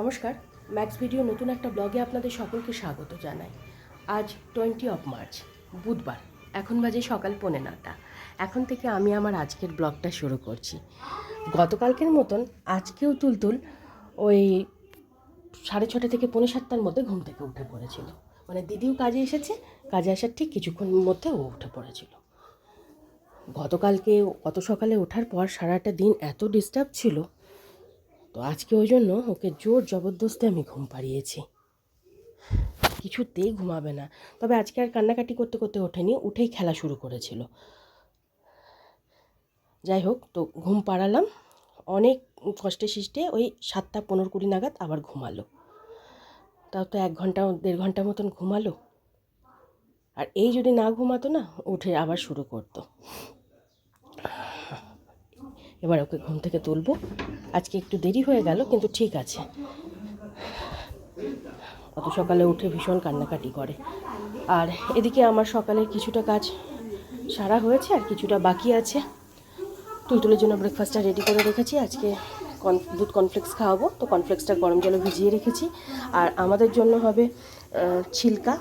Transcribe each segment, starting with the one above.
নমস্কার max video নতুন একটা ব্লগে আপনাদের সকলকে স্বাগত জানাই। আজ টোয়েন্টি অফ মার্চ বুধবার, এখন বাজে সকাল পৌনে নটা। এখন থেকে আমি আমার আজকের ব্লগটা শুরু করছি। গতকালকের মতন আজকেও তুলতুল ওই সাড়ে ছটা থেকে পৌনে সাতটার মধ্যে ঘুম থেকে উঠে পড়েছিল। মানে দিদিও কাজে এসেছে, কাজে আসার ঠিক কিছুক্ষণের মধ্যে ও উঠে পড়েছিল। গতকালকে অত সকালে ওঠার পর সারাটা দিন এত ডিস্টার্ব ছিল তো আজকে ওই জন্য ওকে জোর জবরদস্তি আমি ঘুম পাড়িয়েছি। কিছুতেই ঘুমাবে না। তবে আজকে আর কান্নাকাটি করতে করতে ওঠেনি, উঠেই খেলা শুরু করেছিল। যাই হোক, তো ঘুম পাড়ালাম। অনেক কষ্টে সৃষ্টে ওই সাতটা পনেরো কুড়ি নাগাদ আবার ঘুমালো। তাও তো এক ঘণ্টা, দেড় ঘণ্টা মতন ঘুমালো। আর এই যদি না ঘুমাতো না, উঠে আবার শুরু করতো। এবার ওকে ঘুম থেকে তুলবো। আজকে একটু দেরি হয়ে গেল, কিন্তু ঠিক আছে। অত সকালে উঠে ভীষণ কান্নাকাটি করে। আর এদিকে আমার সকালের কিছুটা কাজ সারা হয়েছে, আর কিছুটা বাকি আছে। তুলতুলের জন্য ব্রেকফাস্টটা রেডি করে রেখেছি। আজকে কন দুধ কনফ্লেক্স খাওয়াবো। তো কনফ্লেক্সটা গরম জলে ভিজিয়ে রেখেছি। আর আমাদের জন্য হবে ছিলকা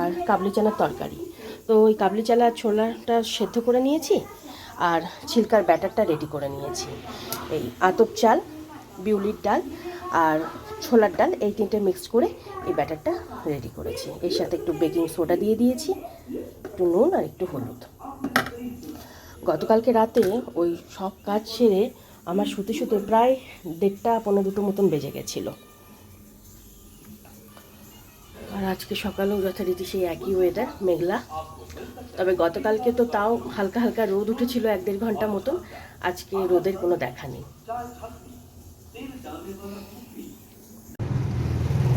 আর কাবলি চানার তরকারি। তো ওই কাবলি চানা ছোলাটা সেদ্ধ করে নিয়েছি। আর ছিলকার ব্যাটারটা রেডি করে নিয়েছি। এই আতপ চাল, বিউলির ডাল আর ছোলার ডাল, এই তিনটে মিক্স করে এই ব্যাটারটা রেডি করেছি। এর সাথে একটু বেকিং সোডা দিয়ে দিয়েছি, একটু নুন আর একটু হলুদ। গতকালকে রাতে ওই সব কাজ সেরে আমার শুতে শুতে প্রায় দেড়টা পনেরো দুটো মতন বেজে গেছিল। আজকে সকালেও যথারীতি সেই একই ওয়েদার মেঘলা। তবে গতকালকে তো তাও হালকা হালকা রোদ উঠেছিল এক দেড় ঘণ্টা মতন। আজকে রোদের কোনো দেখা নেই।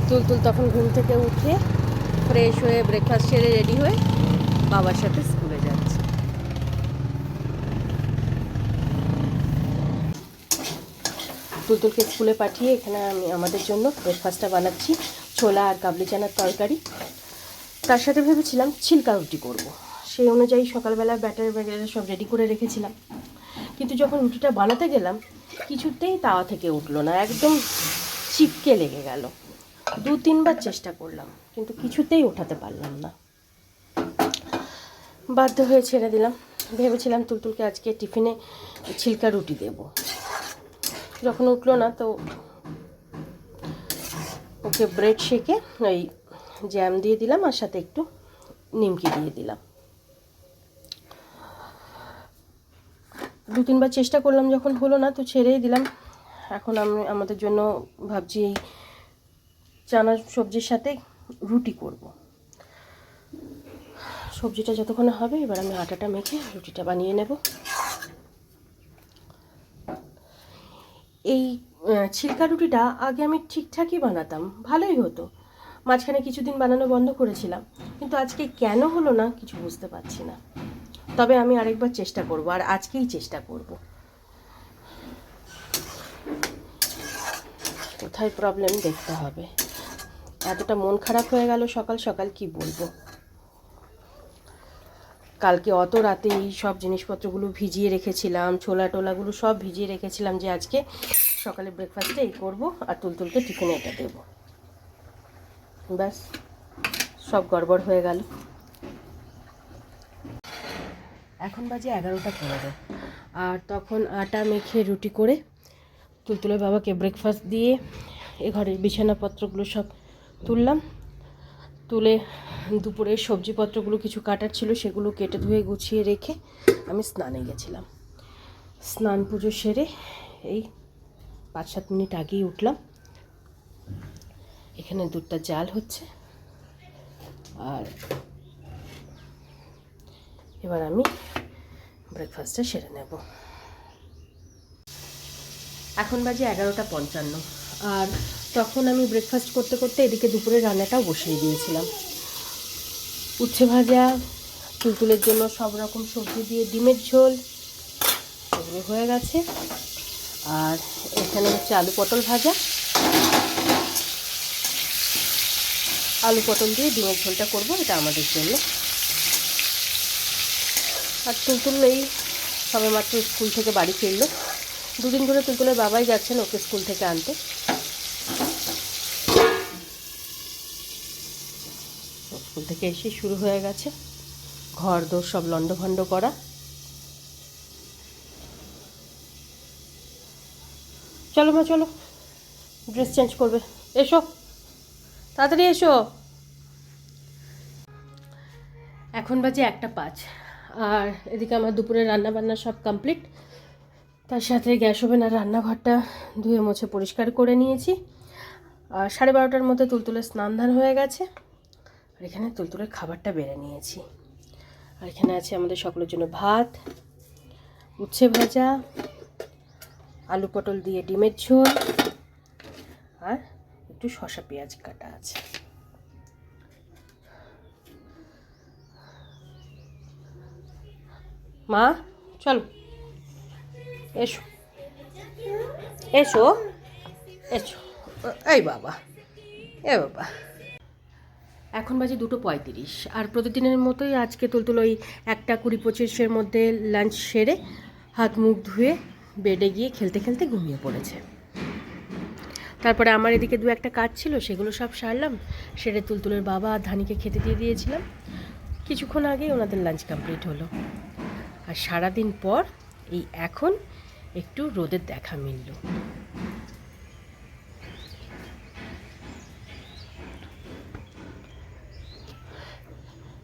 তুলতুল তখন ঘুম থেকে উঠে ফ্রেশ হয়ে ব্রেকফাস্ট সেরে রেডি হয়ে বাবার সাথে স্কুলে যাচ্ছে। তুলতুলকে স্কুলে পাঠিয়ে এখানে আমি আমাদের জন্য ব্রেকফাস্টটা বানাচ্ছি। ছোলা আর কাবলি চানার তরকারি। তার সাথে ভেবেছিলাম ছিলকা রুটি করব। সেই অনুযায়ী সকালবেলা ব্যাটার ব্যাটার সব রেডি করে রেখেছিলাম। কিন্তু যখন রুটিটা বানাতে গেলাম, কিছুতেই তাওয়া থেকে উঠল না। একদম চিপকে লেগে গেল। দু তিনবার চেষ্টা করলাম, কিন্তু কিছুতেই ওঠাতে পারলাম না। বাধ্য হয়ে ছেড়ে দিলাম। ভেবেছিলাম তুলতুলকে আজকে টিফিনে ছিলকা রুটি দেব। যখন উঠল না তো ওকে ব্রেড শেকে ওই জ্যাম দিয়ে দিলাম আর সাথে একটু নিমকি দিয়ে দিলাম। দু তিনবার চেষ্টা করলাম, যখন হলো না তো ছেড়েই দিলাম। এখন আমি আমাদের জন্য ভাবছি এই চানা সবজির সাথে রুটি করব। সবজিটা যতক্ষণে হবে, এবার আমি আটাটা মেখে রুটিটা বানিয়ে নেব। এই ছিলকা রুটিটা আগে আমি ঠিকঠাকই বানাতাম, ভালোই হতো। মাঝখানে কিছুদিন বানানো বন্ধ করেছিলাম, কিন্তু আজকে কেন হলো না কিছু বুঝতে পারছি না। তবে আমি আরেকবার চেষ্টা করব, আর আজকেই চেষ্টা করব। কোথায় প্রবলেম দেখতে হবে? এতটা মন খারাপ হয়ে গেল সকাল সকাল, কি বলব? কালকে অত রাতে এই সব জিনিসপত্রগুলো ভিজিয়ে রেখেছিলাম ছোলা টোলাগুলো সব ভিজিয়ে রেখেছিলাম যে আজকে সকালে ব্রেকফাস্টে এই করব আর তুলতুলকে টিফিনে এটা দেবো। ব্যাস, সব গড়বড় হয়ে গেল। এখন বাজে এগারোটা পনেরো। আর তখন আটা মেখে রুটি করে তুলতুলের বাবাকে ব্রেকফাস্ট দিয়ে এ ঘরে বিছানাপত্রগুলো সব তুললাম। তুলে দুপুরের সবজিপত্রগুলো কিছু কাটার ছিল, সেগুলো কেটে ধুয়ে গুছিয়ে রেখে আমি স্নানে গেছিলাম। স্নান পুজো সেরে এই পাঁচ সাত মিনিট আগেই উঠলাম। এখানে দুধটা জাল হচ্ছে। আর এবার আমি ব্রেকফাস্টটা সেরে নেব। এখন বাজে এগারোটা পঞ্চান্ন। আর তখন আমি ব্রেকফাস্ট করতে করতে এদিকে দুপুরের রান্নাটাও বসিয়ে দিয়েছিলাম। উচ্ছে ভাজা, তুলতুলের জন্য সব রকম সবজি দিয়ে ডিমের ঝোল, এগুলো হয়ে গেছে। আর এখানে হচ্ছে আলু পটল ভাজা। আলু পটল দিয়ে ডিমের ঝোলটা করব, এটা আমাদের জন্য। আর তুলতুল এই সবে মাত্র স্কুল থেকে বাড়ি ফিরল। দুদিন ধরে তুলতুলের বাবাই যাচ্ছেন ওকে স্কুল থেকে আনতে। স্কুল থেকে এসে শুরু হয়ে গেছে। ঘর দোর সব লণ্ডভণ্ড করা। চলো মা, চলো। ড্রেস চেঞ্জ করবে। এসো। তাড়াতাড়ি এসো। এখন বাজে একটা পাঁচ। আর এদিকে আমার দুপুরে রান্না বান্না সব কমপ্লিট তার সাথে গ্যাস ওভেন আর রান্নাঘরটা ধুয়ে মুছে পরিষ্কার করে নিয়েছি। আর সাড়ে বারোটার মধ্যে তুলতুলে স্নান ধান হয়ে গেছে। আর এখানে তুলতুলের খাবারটা বেড়ে নিয়েছি। আর এখানে আছে আমাদের সকলের জন্য ভাত, উচ্ছে ভাজা আলু পটল দিয়ে ডিমের ঝোল আর একটু শসা পেঁয়াজ কাটা আছে। মা, চলো। এসো। এসো। এসো। এই বাবা। এ বাবা। এখন বাজে দুটো পঁয়ত্রিশ। আর প্রতিদিনের মতোই আজকে তুলতুল ওই একটা কুড়ি পঁচিশের মধ্যে লাঞ্চ সেরে হাত মুখ ধুয়ে বেডে গিয়ে খেলতে খেলতে ঘুমিয়ে পড়েছে। তারপরে আমার এদিকে দু একটা কাজ ছিল, সেগুলো সব সারলাম। সেরে তুলতুলের বাবা আর ধানিকে খেতে দিয়ে দিয়েছিলাম। কিছুক্ষণ আগেই ওনাদের লাঞ্চ কমপ্লিট হলো। আর সারাদিন পর এই এখন একটু রোদের দেখা মিলল।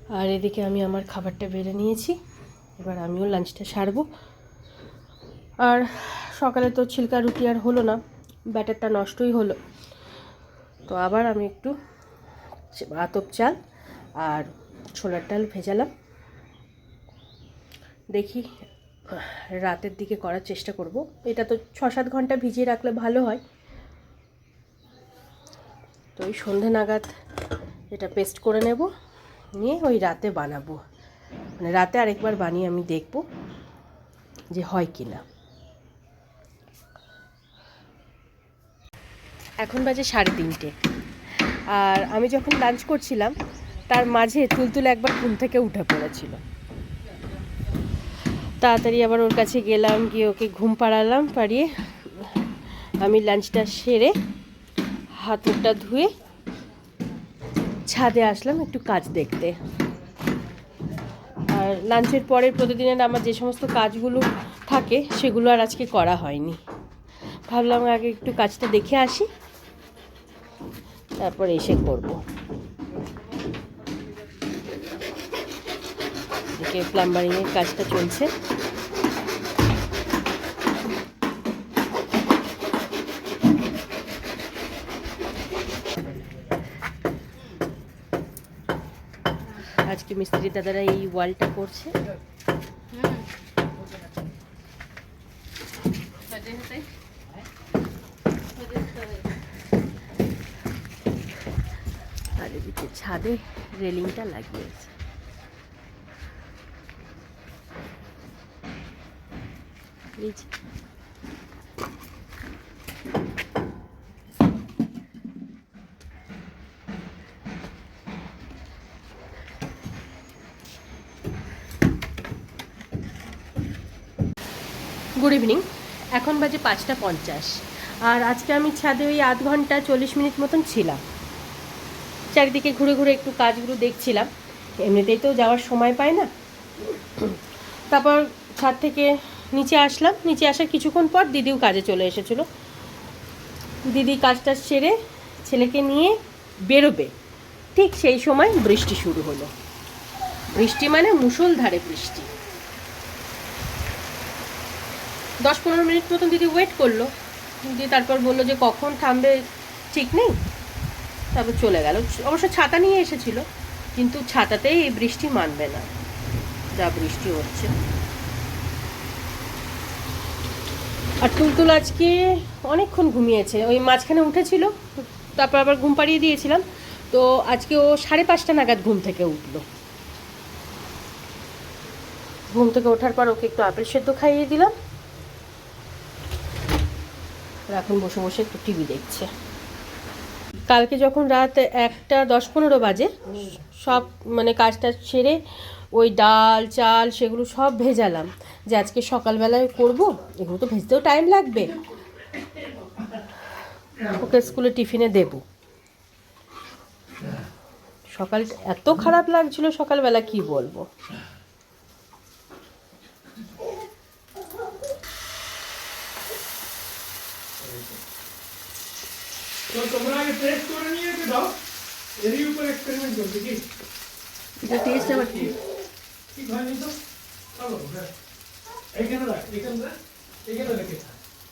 আর এদিকে আমি আমার খাবারটা বেড়ে নিয়েছি। এবার আমিও লাঞ্চটা সারবো। আর সকালে তো ছিলকা রুটি আর হলো না, ব্যাটারটা নষ্টই হলো। তো আবার আমি একটু আতপ চাল আর ছোলার ডাল ভেজালাম। দেখি রাতের দিকে করার চেষ্টা করব। এটা তো ছ সাত ঘণ্টা ভিজিয়ে রাখলে ভালো হয়। তো ওই সন্ধে নাগাদ এটা পেস্ট করে নেব, নিয়ে ওই রাতে বানাবো। মানে রাতে আরেকবার বানিয়ে আমি দেখব যে হয় কি না এখন বাজে সাড়ে তিনটে। আর আমি যখন লাঞ্চ করছিলাম, তার মাঝে তুলতুল একবার ঘুম থেকে উঠে পড়েছিল। তাড়াতাড়ি আবার ওর কাছে গেলাম, গিয়ে ওকে ঘুম পাড়ালাম, পাড়িয়ে আমি লাঞ্চটা সেরে হাত মুখটা ধুয়ে ছাদে আসলাম একটু কাজ দেখতে। আর লাঞ্চের পরে প্রতিদিনের আমার যে সমস্ত কাজগুলো থাকে, সেগুলো আর আজকে করা হয়নি। ভাবলাম আগে একটু কাজটা দেখে আসি। তারপর এসে করব। এদিকে প্লাম্বারিংয়ের কাজটা চলছে। আজকে মিস্ত্রি দাদারা এই ওয়ালটা করছে আর এদিকে ছাদে রেলিংটা লাগিয়েছে। গুড ইভিনিং এখন বাজে পাঁচটা পঞ্চাশ। আর আজকে আমি ছাদে ওই আধ ঘণ্টা চল্লিশ মিনিট মতন ছিলাম। চারিদিকে ঘুরে ঘুরে একটু কাজগুলো দেখছিলাম। এমনিতেই তো যাওয়ার সময় পাই না। তারপর ছাদ থেকে নিচে আসলাম। নিচে আসার কিছুক্ষণ পর দিদিও কাজে চলে এসেছিল। দিদি কাজটা সেরে ছেলেকে নিয়ে বেরোবে। ঠিক সেই সময় বৃষ্টি শুরু হলো। বৃষ্টি মানে মুষলধারে বৃষ্টি। দশ পনেরো মিনিট মতন দিদি ওয়েট করল। দিয়ে তারপর বলল যে, কখন থামবে? ঠিক নেই? তারপর চলে গেল। অবশ্য ছাতা নিয়ে এসেছিল, কিন্তু ছাতাতেই এই বৃষ্টি মানবে না। যা বৃষ্টি হচ্ছে। আর তুলতুল আজকে অনেকক্ষণ ঘুমিয়েছে। ওই মাঝখানে উঠেছিল, তারপর আবার ঘুম পাড়িয়ে দিয়েছিলাম। তো আজকে ও সাড়ে পাঁচটা নাগাদ ঘুম থেকে উঠল। ঘুম থেকে ওঠার পর ওকে একটু আপেল সেদ্ধ খাইয়ে দিলাম। আর এখন বসে বসে একটু টিভি দেখছে। কালকে যখন রাত একটা দশ পনেরো বাজে, সব মানে কাজটা সেরে ওই ডাল, চাল সেগুলো সব ভেজালাম। যে আজকে সকালবেলায় করব, এগুলো তো ভেজতেও টাইম লাগবে। ওকে স্কুলে টিফিনে দেব। সকাল, এত খারাপ লাগছিল সকালবেলা, কি বলব? তো তোমরা আগে টেস্ট করে নিয়ে এসে দাও। এরই উপর এক্সপেরিমেন্ট করবে কি? এটা টেস্ট আবার কি? হয়নি তো? চলো হ্যাঁ রাখ এখানে রাখ এখানে রেখে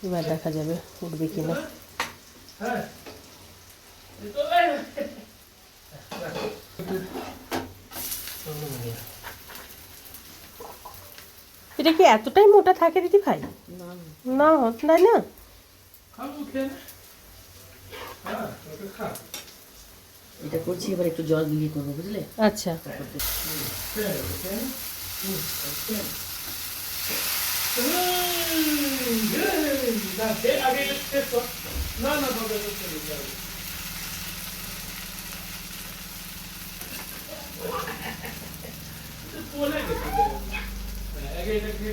এবার দেখা যাবে উঠবে কি না হ্যাঁ। রাখ। এটা কি এতটাই মোটা থাকে দিদি ভাই? না না। না তাই না খাব খেয়ে নে। হ্যাঁ ওটা খা এটা করছি এবার একটু জল দিয়ে করব বুঝলে আচ্ছা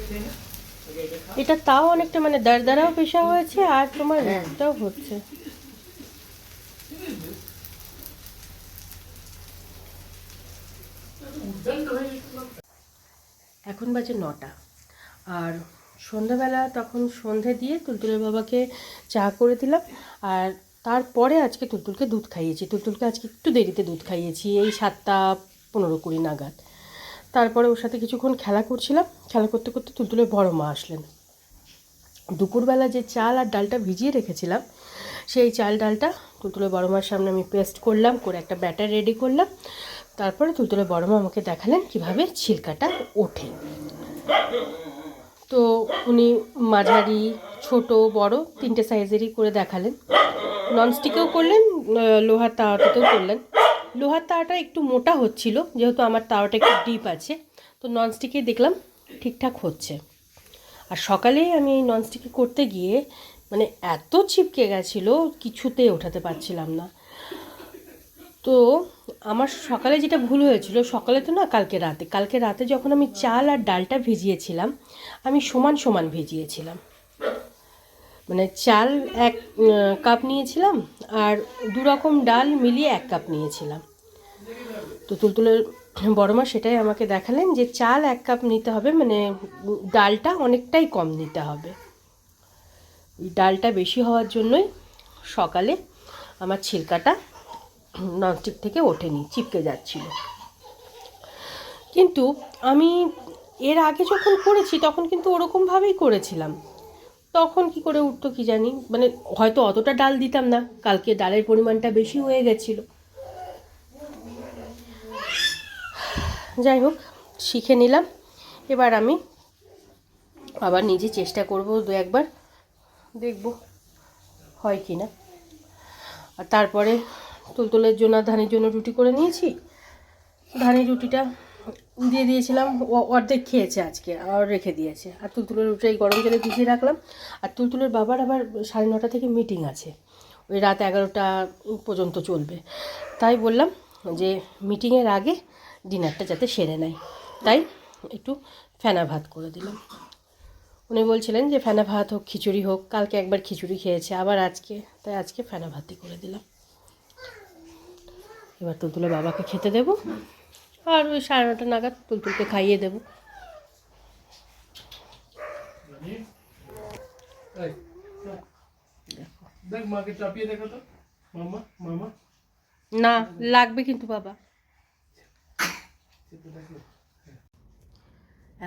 নে, নে। এটা তাও অনেকটা মানে দারদারাও পেশা হয়েছে আর তোমার হ্যাঁ। এটাও হচ্ছে উদ্যান্ত হয়ে গেছিল এখন বাজে নটা। আর সন্ধ্যাবেলা তখন সন্ধে দিয়ে তুলতুলের বাবাকে চা করে দিলাম, আর তারপরে আজকে তুলতুলকে দুধ খাইয়েছি। তুলতুলকে আজকে একটু দেরিতে দুধ খাইয়েছি, এই সাতটা পনেরো কুড়ি নাগাদ। তারপরে ওর সাথে কিছুক্ষণ খেলা করছিলাম। খেলা করতে করতে তুলতুলের বড় মা আসলেন। দুপুরবেলা যে চাল আর ডালটা ভিজিয়ে রেখেছিলাম, সেই চাল ডালটা তুলতুলের বড় মার সামনে আমি পেস্ট করলাম, করে একটা ব্যাটার রেডি করলাম। তারপরে তুলতুলের বড় মা আমাকে দেখালেন কীভাবে ছিলকাটা ওঠে। তো উনি মাঝারি, ছোট, বড় তিনটে সাইজেরই করে দেখালেন। ননস্টিকেও করলেন লোহার তাওয়াটাতেও করলেন। লোহার তাওয়াটা একটু মোটা হচ্ছিল, যেহেতু আমার তাওয়াটা একটু ডিপ আছে। তো ননস্টিকে দেখলাম ঠিকঠাক হচ্ছে। আর সকালে আমি এই ননস্টিকে করতে গিয়ে মানে এত ছিপকে গেছিল, কিছুতেই ওঠাতে পারছিলাম না। তো আমার সকালে যেটা ভুল হয়েছিল, সকালে তো না, কালকে রাতে। কালকে রাতে যখন আমি চাল আর ডালটা ভিজিয়েছিলাম, আমি সমান সমান ভিজিয়েছিলাম। মানে চাল এক কাপ নিয়েছিলাম আর দু রকম ডাল মিলিয়ে এক কাপ নিয়েছিলাম। তো তুলতুলের বড় মা সেটাই আমাকে দেখালেন যে চাল এক কাপ নিতে হবে মানে ডালটা অনেকটাই কম নিতে হবে। ডালটা বেশি হওয়ার জন্যই সকালে আমার ছিলকাটা ননস্টিক থেকে ওঠেনি, চিপকে যাচ্ছিল। কিন্তু আমি এর আগে যখন করেছি, তখন কিন্তু ওরকমভাবেই করেছিলাম। তখন কি করে উঠতো কি জানি মানে হয়তো অতটা ডাল দিতাম না, কালকে ডালের পরিমাণটা বেশি হয়ে গেছিল। যাই হোক, শিখে নিলাম। এবার আমি আবার নিজে চেষ্টা করব দু একবার, দেখব হয় কি না। আর তারপরে তুলতুলের জন্য ধানের জন্য রুটি করে নিয়েছি। ধানের রুটিটা দিয়ে দিয়েছিলাম। অর্ধেক খেয়েছে আজকে আর রেখে দিয়েছে। আর তুলতুলের রুটিটা এই গরম জলে ভিজিয়ে রাখলাম। আর তুলতুলের বাবার আবার সাড়ে নটা থেকে মিটিং আছে। ওই রাত এগারোটা পর্যন্ত চলবে। তাই বললাম যে মিটিংয়ের আগে ডিনারটা যাতে সেরে নেয়। তাই একটু ফেনা ভাত করে দিলাম। উনি বলছিলেন যে ফেনা ভাত হোক, খিচুড়ি হোক, কালকে একবার খিচুড়ি খেয়েছে, আবার আজকে। তাই আজকে ফেনা ভাতই করে দিলাম। এবার তুলতুলে বাবাকে খেতে দেব আর ওই সাড়ে নটা নাগাদ তুলতুলকে খাইয়ে দেবো। না লাগবে কিন্তু বাবা।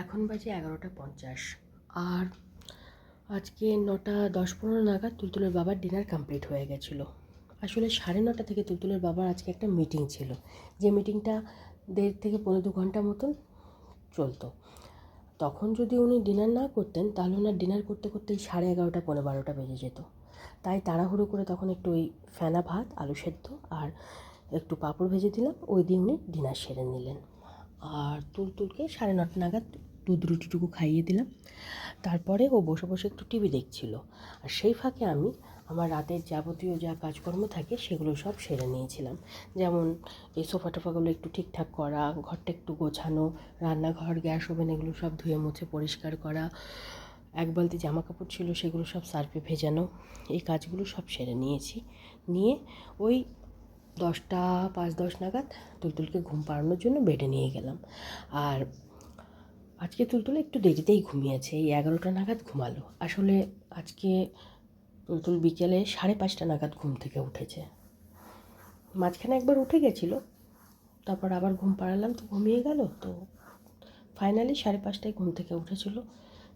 এখন বাজে এগারোটা পঞ্চাশ। আর আজকে নটা দশ পনেরো নাগাদ তুলতুলের বাবার ডিনার কমপ্লিট হয়ে গেছিল। আসলে সাড়ে নটা থেকে তুলতুলের বাবার আজকে একটা মিটিং ছিল। যে মিটিংটা দেড় থেকে পনেরো দু ঘণ্টা মতন চলতো। তখন যদি উনি ডিনার না করতেন, তাহলে ওনার ডিনার করতে করতেই সাড়ে এগারোটা পনেরো বারোটা বেজে যেত। তাই তাড়াহুড়ো করে তখন একটু ওই ফেনা ভাত, আলু সেদ্ধ আর একটু পাঁপড় ভেজে দিলাম। ওই দিয়ে উনি ডিনার সেরে নিলেন। আর তুলতুলকে সাড়ে নটা নাগাদ দুধ রুটিটুকু খাইয়ে দিলাম। তারপরে ও বসে বসে একটু টিভি দেখছিল। আর সেই ফাঁকে আমি আমার রাতের যাবতীয় যা কাজকর্ম থাকে সেগুলো সব সেরে নিয়েছিলাম। যেমন এই সোফা টোফাগুলো একটু ঠিকঠাক করা, ঘরটা একটু গোছানো, রান্নাঘর, গ্যাস ওভেন এগুলো সব ধুয়ে মুছে পরিষ্কার করা, এক বালতি জামা কাপড় ছিল সেগুলো সব সার্ফে ভেজানো, এই কাজগুলো সব সেরে নিয়েছি। নিয়ে ওই দশটা, পাঁচ দশ নাগাদ তুলতুলকে ঘুম পাড়ানোর জন্য বেডে নিয়ে গেলাম। আর আজকে তুলতুল একটু দেরিতেই ঘুমিয়েছে, এই এগারোটা নাগাদ ঘুমালো। আসলে আজকে তুলতুল বিকেলে সাড়ে পাঁচটা নাগাদ ঘুম থেকে উঠেছে। মাঝখানে একবার উঠে গেছিল, তারপর আবার ঘুম পাড়ালাম, তো ঘুমিয়ে গেল, তো ফাইনালি সাড়ে পাঁচটায় ঘুম থেকে উঠেছিল,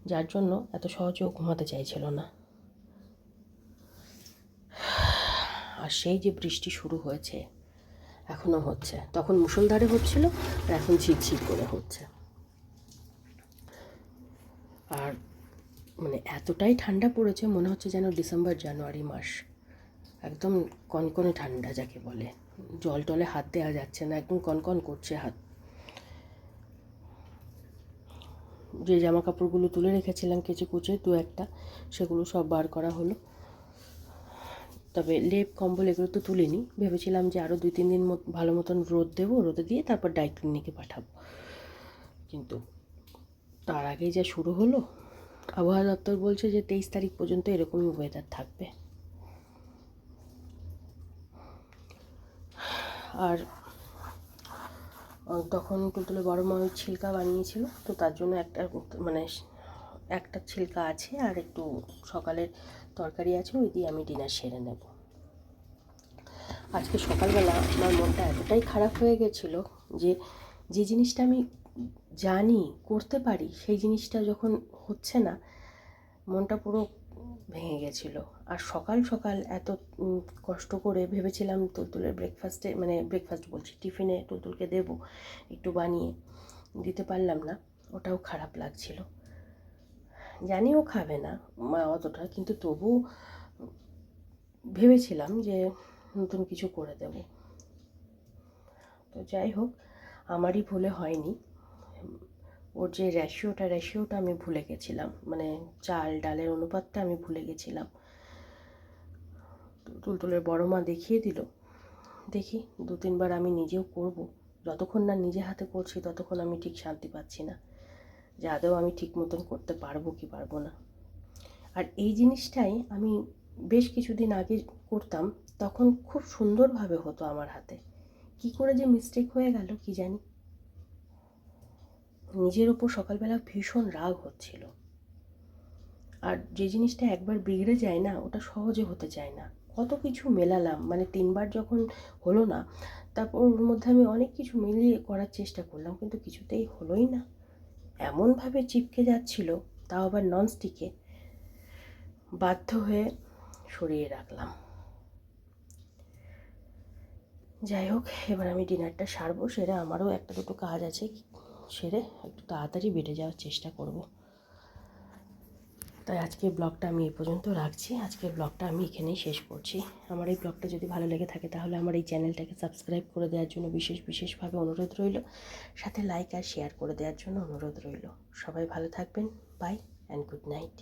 যার জন্য এত সহজেও ঘুমাতে চাইছিল না। আর সেই যে বৃষ্টি শুরু হয়েছে এখনও হচ্ছে। তখন মুষলধারে হচ্ছিল, আর এখন ঝিরঝির করে হচ্ছে। আর মানে এতটাই ঠান্ডা পড়েছে, মনে হচ্ছে যেন ডিসেম্বর জানুয়ারি মাস। একদম কনকনে ঠান্ডা যাকে বলে। জল টলে হাত দেওয়া যাচ্ছে না, একদম কনকন করছে হাত। যে জামা কাপড়গুলো তুলে রেখেছিলাম কেচে কুচে, দু একটা, সেগুলো সব বার করা হলো। তবে লেপ, কম্বল এগুলো তো তুলিনি। ভেবেছিলাম যে আরও দুই তিন দিন ভালো মতন রোদ দেবো, রোদে দিয়ে তারপর ডাই ক্লিনিকে পাঠাবো। কিন্তু তার আগেই যা শুরু হলো আবহাওয়া দপ্তর বলছে যে তেইশ তারিখ পর্যন্ত এরকমই ওয়েদার থাকবে। আর তখন টুলটুলে বড় মা ওই ছিলকা বানিয়েছিল, তো তার জন্য একটা মানে একটা ছিলকা আছে আর একটু সকালের তরকারি আছে, ওই দিয়ে আমি ডিনার সেরে নেব। আজকে সকালবেলা আমার মনটা এতটাই খারাপ হয়ে গেছিল যে যে জিনিসটা আমি জানি, করতে পারি, সেই জিনিসটা যখন হচ্ছে না, মনটা পুরো ভেঙে গেছিল। আর সকাল সকাল এত কষ্ট করে ভেবেছিলাম তুলতুলের ব্রেকফাস্টে মানে ব্রেকফাস্ট বলছি, টিফিনে তুলতুলকে দেবো, একটু বানিয়ে, দিতে পারলাম না, ওটাও খারাপ লাগছিল। জানি ও খাবে না, মা অতটা, কিন্তু তবু ভেবেছিলাম যে নতুন কিছু করে দেব। তো যাই হোক, আমারই ভুলে হয়নি। ওর যে রেশিওটা রেশিওটা আমি ভুলে গেছিলাম। মানে চাল, ডালের অনুপাতটা আমি ভুলে গেছিলাম। তুলতুলের বড় মা দেখিয়ে দিল, দেখি, দু তিনবার আমি নিজেও করব। যতক্ষণ না নিজে হাতে করছি, ততক্ষণ আমি ঠিক শান্তি পাচ্ছি না। যে আদৌ আমি ঠিক মতন করতে পারব কি পারব না। আর এই জিনিসটাই আমি বেশ কিছুদিন আগে করতাম, তখন খুব সুন্দরভাবে হতো আমার হাতে। কি করে যে মিস্টেক হয়ে গেল, কি জানি? নিজের ওপর সকালবেলা ভীষণ রাগ হচ্ছিল। আর যে জিনিসটা একবার বিগড়ে যায় না, ওটা সহজে হতে চায় না। কত কিছু মেলালাম মানে তিনবার যখন হলো না, তারপর ওর মধ্যে আমি অনেক কিছু মিলিয়ে করার চেষ্টা করলাম, কিন্তু কিছুতেই হলোই না। এমনভাবে চিপকে যাচ্ছিল, তাও আবার ননস্টিকে বাধ্য হয়ে সরিয়ে রাখলাম। যাই হোক, এবার আমি ডিনারটা সারবো সেরে আমারও একটা দুটো কাজ আছে সেরে একটু তাড়াতাড়ি বেড়ে যাওয়ার চেষ্টা করব। তাই আজকের ব্লগটা আমি এই পর্যন্ত রাখছি। আজকের ব্লগটা আমি এখানেই শেষ করছি। আমার এই ব্লগটা যদি ভালো লেগে থাকে তাহলে আমার এই চ্যানেলটাকে সাবস্ক্রাইব করে দেওয়ার জন্য বিশেষ বিশেষভাবে অনুরোধ রইল। সাথে লাইক আর শেয়ার করে দেওয়ার জন্য অনুরোধ রইল। সবাই ভালো থাকবেন। By and good night